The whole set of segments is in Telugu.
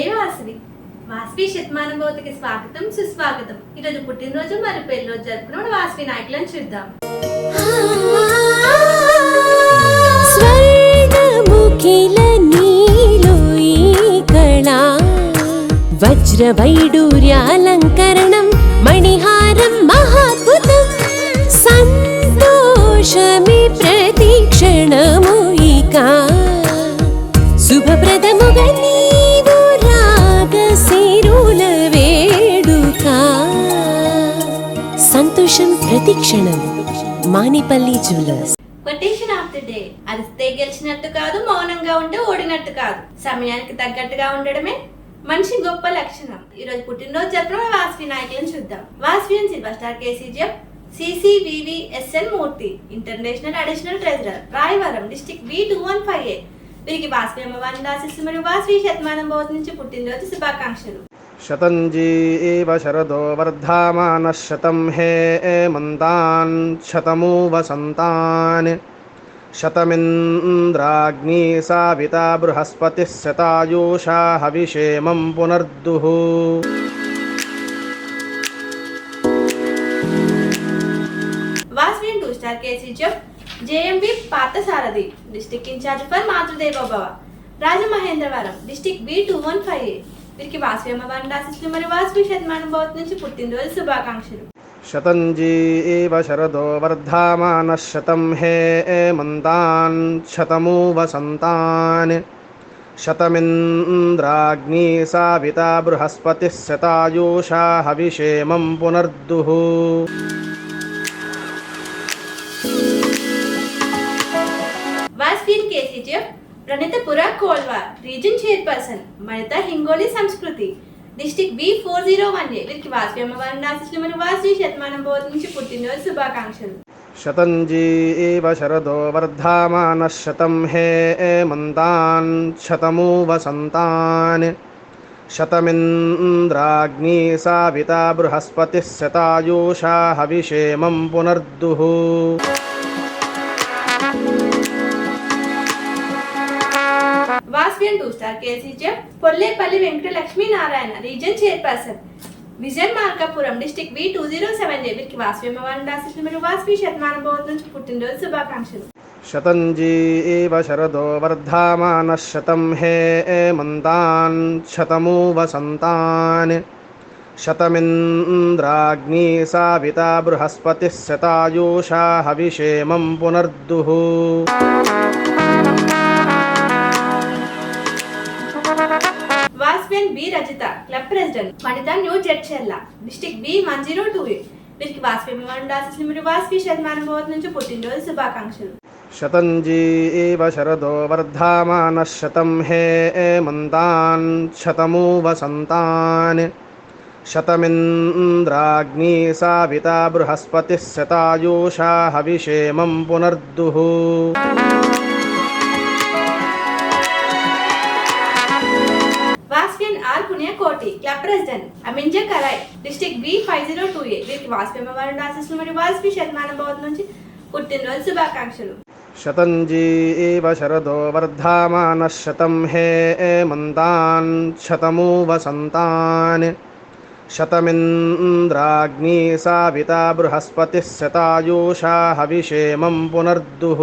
జై వాసవి వాసవి శతమానుభూతికి స్వాగతం సుస్వాగతం. ఈరోజు పుట్టినరోజు మరియు పెళ్ళిరోజు జరుపుకున్న వాసవి నాయకులను చూద్దాం. స్వర్ణముఖిల నీలో వజ్రవైడూర్యాలంకరణం మణిహారం మహాద్భుతం సంతోషమి ప్ర ప్రతిక్షణం Manipalli jewellers. Quotation of the day అరిస్తే గెలిచినట్టు కాదు మౌనంగా ఉంటే ఓడినట్టు కాదు. సమయానికి తగ్గట్టుగా ఉండడమే మనిషి గొప్ప లక్షణం. ఈ రోజు పుట్టినరోజు జరుపుకున్న వాస్వి నాయకులను చూద్దాం. వాస్వి అని silver star KCGF CCVVSN Murthy international additional treasurer Rayavaram district B two one five A వీరికి వాస్వి అమ్మవారిని ఆశిస్తూ మరియు వాస్వి శతమానం భవతి నుంచి పుట్టినరోజు శుభాకాంక్షలు. शतञ्जी एव शरदो वर्धामानः शतं हे एमन्तान् शतमु वसन्तान् शतमिन्द्राग्नी साविता बृहस्पतिः शतायुषा हविषेमं पुनर्दुः Vasavian two star KCGF JMB Parthasarathi district incharge for Matrudeva Bhava Rajamahendravaram district B two one five A వీరికి వాసవి అమ్మవారిని రాసిస్తున్న మరి వాసవి శతమానం భవత్ నుంచి పుట్టినరోజు శుభాకాంక్షలు. శతంజీ ఏవ శరదో వర్ధమాన శతం హే మంతాన్ శతమూ వసంతాన్ శతమింద్రాగ్ని సావిత బృహస్పతిः శతాయూషా హవిషేమం పునర్దుః. ప్రణీతపుర కోల్వా రీజన్ చైర్పర్సన్ మణిత హింగోలి సంస్కృతి. District B four zero one A వీరికి వాసు అమ్మవారిని ఆశించిన మరియు శతమానం బోధ పుట్టినరోజు శుభాకాంక్షలు. శతంజీ శరదో వర్ధమాన శతం హే మంతాన్ శతమూ వసంతాన్ శతమింద్రాగ్ని సావిత బృహస్పతి శతాయూషా హవిషేమం పునర్దుః. Vasavian two star KCGF Pollepalli Venkata Lakshmi Narayana region chairperson vision Markapuram district B two zero seven A వీరికి వాసవి అమ్మవారిని ఆశిస్తులు మరియు వాసవి శతమాన భవతి నుంచి పుట్టినరోజు శుభాకాంక్షలు शतञ्जी एव शरदो वर्धामानः शतं हे एमन्तान् शतमु वसन्तान् शतमिन्द्राग्नी साविता बृहस्पतिः शतायुषा हविषेमं पुनर्दुः B Rajitha club president Vanitha new Jadcherla district B one zero two వీరికి వాస్పి మీరు వాస్పి శతమానం భవత్ నుంచి పుట్టినరోజు శుభాకాంక్షలు. శతంజీ శరదో వర్ధమాన శతం హే మంతాన్ శతమూ వసంతాన్ శతమింద్రాగ్ని సావిత బృహస్పతి శతాయూషా హవిషేమం పునర్దుః. అమింజ కరాయ్ district B five zero two A వీరికి వాజ్పేయి వారి ఆశిస్తున్న మరియు వాజ్పేయి శతమాన భవన్ నుంచి పుట్టినరోజు శుభాకాంక్షలు శతంజీ శరదో వర్ధమాన శతం హే మంతాన్ శతమూ వసంతాన్ శతమింద్రాగ్ని సావిత బృహస్పతి శతాయూషా హవిషేమం పునర్దుః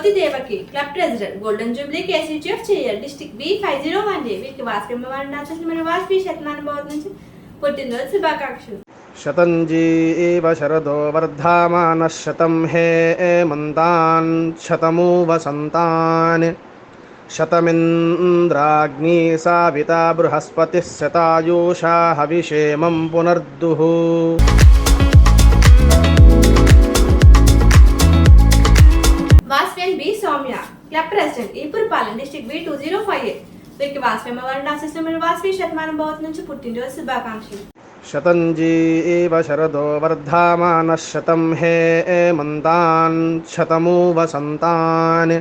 Jyoti Devaki club president golden jubilee KCGF chair district B five zero one A. వీరికి వాస్కమ్మ వారిని ఆచరించిన మరియు వాస్పీ శతమానుభవం నుంచి పుట్టినరోజు శుభాకాంక్షలు. శతంజీ శరదో వర్ధమాన శతం హే మంతాన్ శతమూ వసంతాన్ శతమింద్రాగ్ని సావిత బృహస్పతి శతాయూషా హవిషేమం పునర్దుః Soumya club president Epurupalem district B two zero five eight వీరికి వాసవి అమ్మవారి ఆశిస్తున్న వాసవి శతమానం భవత్ నుంచి పుట్టినరోజు శుభాకాంక్షలు. శతంజీవ శరదో వర్ధమాన శతం హే మంతాన్ శతమూ వసంతాన్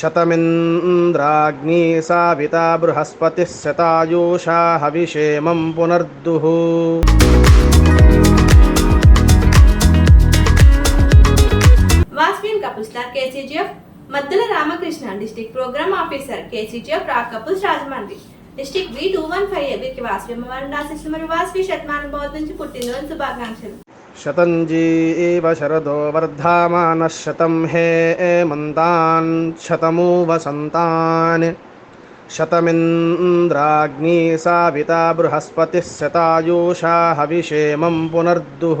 శతమింద్రాగ్ని సావిత బృహస్పతి శతాయూషా హవిషేమం పునర్దుః. Maddala Ramakrishna district programme officer KCGF రా couples Rajahmundry. District B two one five వీరికి వాసవి అమ్మవారి ఆశిస్తున్న మరియు వాసవి శతమానం భవత్ నుంచి పుట్టినరోజు శుభాకాంక్షలు. శతంజీవ శరదో వర్ధమానः శతం హే మంతాన్ శతమూ వసంతాన్ శతమింద్రాగ్నీ సావితా బృహస్పతిः శతాయూషా హవిషేమం పునర్దుః.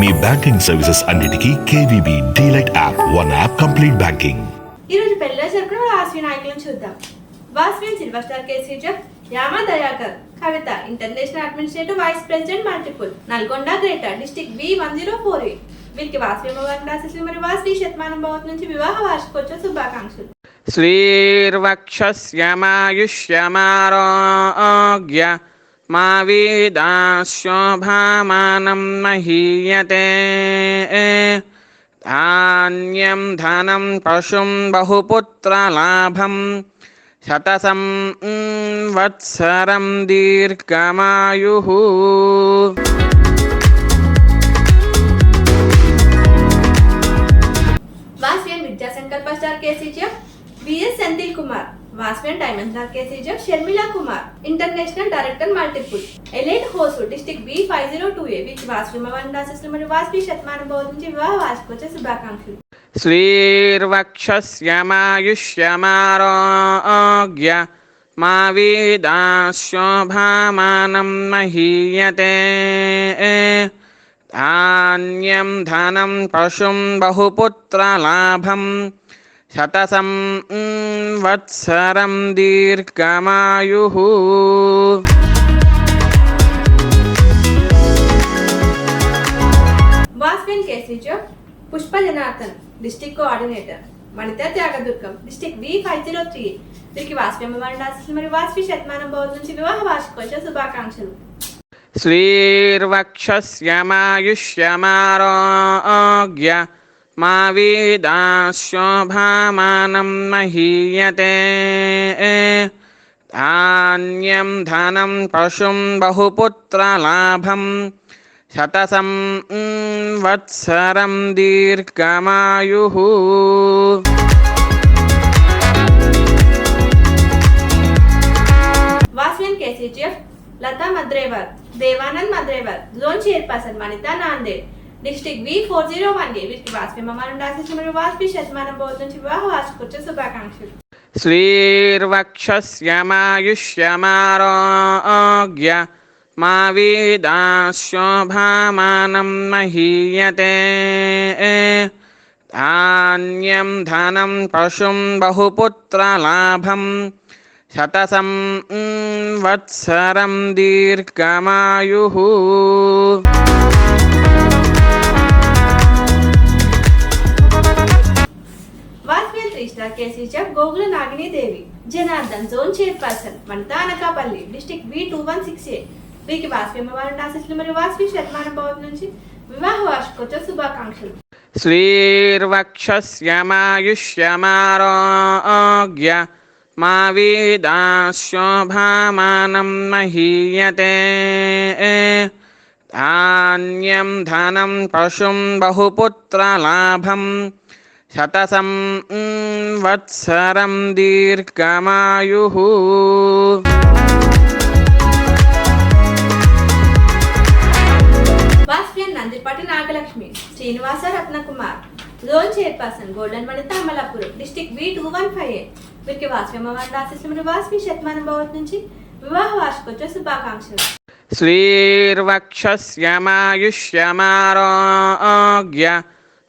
మీ బ్యాంకింగ్ సర్వీసెస్ అన్నిటికీ KVB DLite app one app complete banking. ఈ రోజు పెళ్ళిలో జరుపుకున్న వాసవి నాయకులను చూద్దాం. Vasavi silver star KCGF Yama Dayakar Kavitha international administrative vice president multiple Nalgonda greater district B one zero four eight వీరికి వాసవి అమ్మవారి ఆశీస్సులు మరియు వాసవి శతమానం భవత్ నుంచి వివాహ వార్షికోత్సవ శుభాకాంక్షలు. మా వేదా శోభామానం మహీయతే ధాన్యం ధనం పశుం బహుపుత్రలాభం శతసం వత్సరం దీర్ఘమాయు విద్యా Sankalpa star KCGF VS Senthil Kumar వాస్మెన్ diamond రాకేసేజ్ Sharmila Kumar international director multiple elite హోసు district B five zero two A which వాస్విమవన్ రాశిస్లు మరియు వాస్వి శతమానం బౌద్ధ నుంచి వాసుకొచ్చే శుభాకాంక్షలు శ్రీర్వక్షమాయుష్యమారోగ్య మా వీదాశోభామానం మహీయతే ధాన్యం ధనం పశుం బహుపుత్రలాభం శతసం వత్సరం దీర్ఘమాయు వాస్విన్ కేసీజో Pushpa Janardhan district coordinator Manitha Tyagadurgam district V five zero three వీరికి మరియు శతమానం భవన్ నుంచి వివాహ వార్షికోత్సవ శుభాకాంక్షలు. శ్రీర్వక్షస్యమాయుష్యమారోగ్య మా వేదా శోభామానం మహీయతే ధాన్యం ధనం పశుం బహుపుత్రలాభం శతసం వత్సరం దీర్ఘమాయు Latha Madrewar Devanand Madrewar zone chairperson Vanitha Nanded district V four zero one A వీరికి వాజ్పేయి మమ్మల్ని రాసేసి మరియు వాజ్పేయి శతమానం బోధ నుంచి వివాహ వార్షికోత్సవ శుభాకాంక్షలు శ్రీర్వక్షమాయుష్యమారోగ్య మా వీదాశోభామానం మహీయతే ధాన్యం ధనం పశుం బహుపుత్రలాభం శతసం వత్సరం దీర్ఘమాయు జిల్లా కేసీచర్ Gogula Naginidevi Janardhan zone chairperson మనతా Anakapalli district B two one six A. వీరికి వాసవి అమ్మవారి ఆశీస్సులు మరియు వాసవి శర్మాన భవన్ నుంచి వివాహ వార్షికోత్సవ శుభాకాంక్షలు. శ్రీర్వక్షమాయుష్యమారోగ్య మా వీదాశోభామానం మహీయతే. ధాన్యం ధనం పశుం బహుపుత్రలాభం శతసం సంవత్సరం దీర్ఘమాయు. Nandipati Nagalakshmi Srinivasa Ratnakumar. Zone chairperson district B two one five eight అమ్మవారి శతమానం భవత్ నుంచి వివాహ వార్షికోత్సవ శుభాకాంక్షలు. శ్రీర్వక్షమాయుష్యమారోగ్య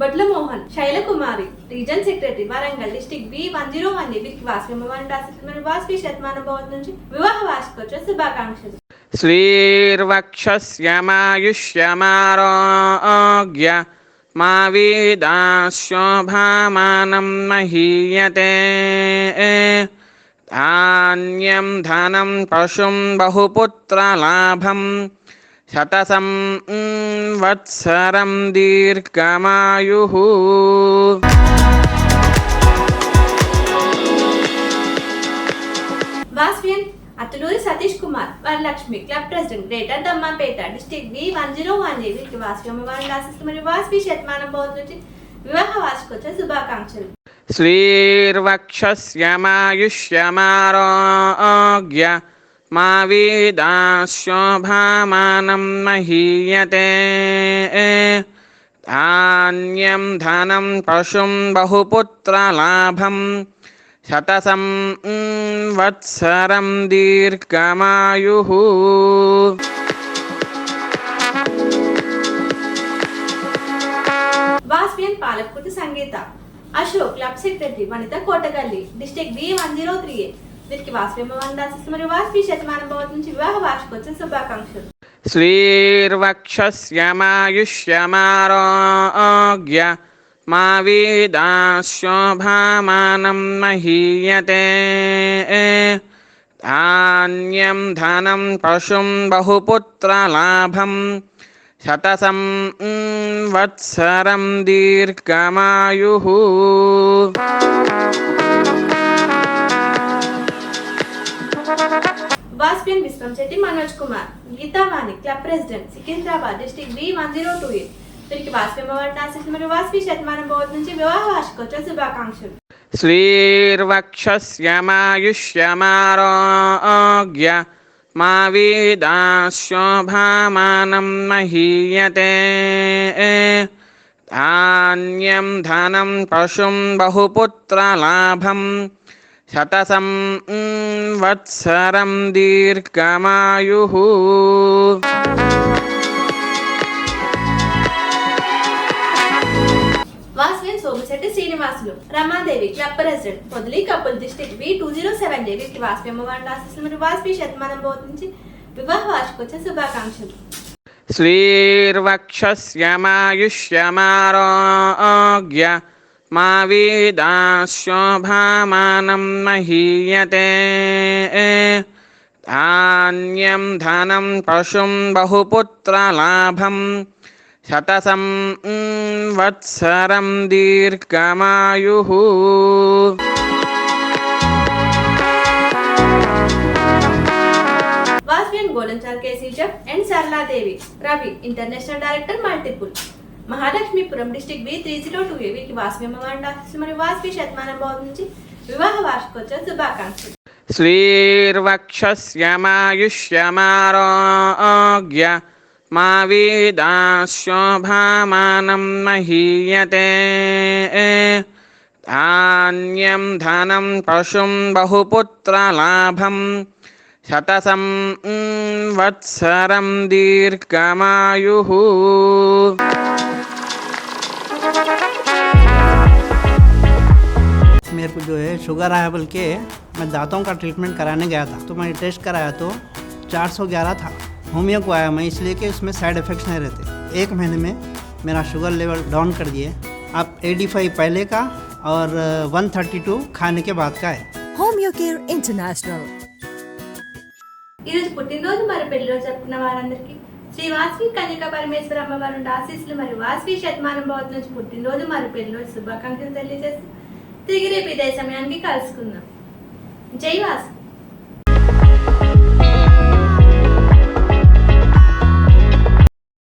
Bodla Mohan Saila Kumari region secretary Warangal district B one zero one వీరికి వాస్మిమని రాసిన వాస్పి శతమాన భవన్ నుంచి వివాహ వార్షికోత్సవ శుభాకాంక్షలు. శ్రీర్వక్షమాయుష్యమారోగ్య మా వీదాశోభామానం మహీయతే. ధాన్యం ధనం పశుం బహుపుత్రలాభం శతసం వత్సరం దీర్ఘమాయు. Vasvian Satish Kumar Varalakshmi club president greater Dammapeta district B one zero one జీవికి వాస్వి అమ్మవారిని ఆశిస్తూ మరియు శతమానం బోధ నుంచి వివాహ వార్షికోత్సవ శుభాకాంక్షలు. శ్రీర్వక్షస్యమాయుష్యమారోగ్య మా వేదాశోభామానం మహీయతే ధాన్యం ధనం పశుం బహుపుత్రలాభం శతసం వత్సరం దీర్ఘమాయు వాస్పియన్ పాలకృతి Sangeetha Ashok లప్సిట్ Reddy Vanitha Kotagalli district B one zero three eight వీరికి వాసువేమవందాసి మరియు వాస్వి శతమానం భవత్ నుంచి వివాహ వార్షికోత్సవ శుభాకాంక్షలు. శ్రీర్వక్షమాయుష్యమారోగ్య మా వీదాశోభామానం మహీయతే. ధాన్యం ధనం పశుం బహుపుత్రలాభం శతసం వత్సరం దీర్ఘమాయు. Vaspian Viswam Shetty Manoj Kumar Geethavani club president Secunderabad district B one zero two eight వీరికి వాస్పి అవార్డు ఆశిస్తున్న మరియు వాస్పి శతమానం బోర్డు నుంచి వివాహ వార్షికోత్సవ శుభాకాంక్షలు. శ్రీర్వక్షస్యమాయుష్యమారోగ్య మా వీదాశోభామానం మహీయతే. ధాన్యం ధనం పశుం బహుపుత్రలాభం శతసం వత్సరం దీర్ఘమాయు. Srinivasulu Ramadevi club president Podili couple two zero seven Vaspi Vaspi Shatamanam బోధించి వివాహ శుభాకాంక్షలు. శ్రీర్వక్షమాయుష్యమారోగ్య మా వేదాశోభామానం మహీయతే ధాన్యం ధనం పశుం బహుపుత్రలాభం శతసం వత్సరం దీర్ఘమాయు Vasvian Golanchar KC chef and Saraladevi Ravi international director multiple Maharashtra में पुरम डिस्ट्रिक्ट वे त्रेजिलो टू एवी की वास्वी में ममांडा सुमरे वास शतमान बहुत विवाह वार्षिकोत्सव शुभाकांक्षी। श्रीर्वक्षस्यमायुष्यमारोग्य, मा वेदाशोभामानं महीयते। धान्यं धनं पशुं बहुपुत्रलाभं, शतसं वत्सरं दीर्घमायुः। मेरे को जो है शुगर आया बोल के मैं दांतों का ट्रीटमेंट कराने गया था तो मैंने टेस्ट कराया तो 411 था होमियो को आया मैं इसलिए कि उसमें साइड इफ़ेक्ट्स नहीं रहते एक महीने में मेरा शुगर लेवल डाउन कर दिए अब 85 पहले का और 132 खाने के बाद का है Home Your Care International. ఈ రోజు పుట్టినరోజు మరి పెళ్లి రోజు జరుపుకున్న వారందరికీ శ్రీ వాసవి కన్యక పరమేశ్వర అమ్మవారు నుండి ఆశీస్సులు మరియు వాసవి శతమానం భవత్ నుంచి పుట్టినరోజు మరి పెళ్లి రోజు శుభాకాంక్షలు తెలియజేస్తూ తిరిగి రేపు ఇదే సమయానికి కలుసుకుందాం. జై వాసు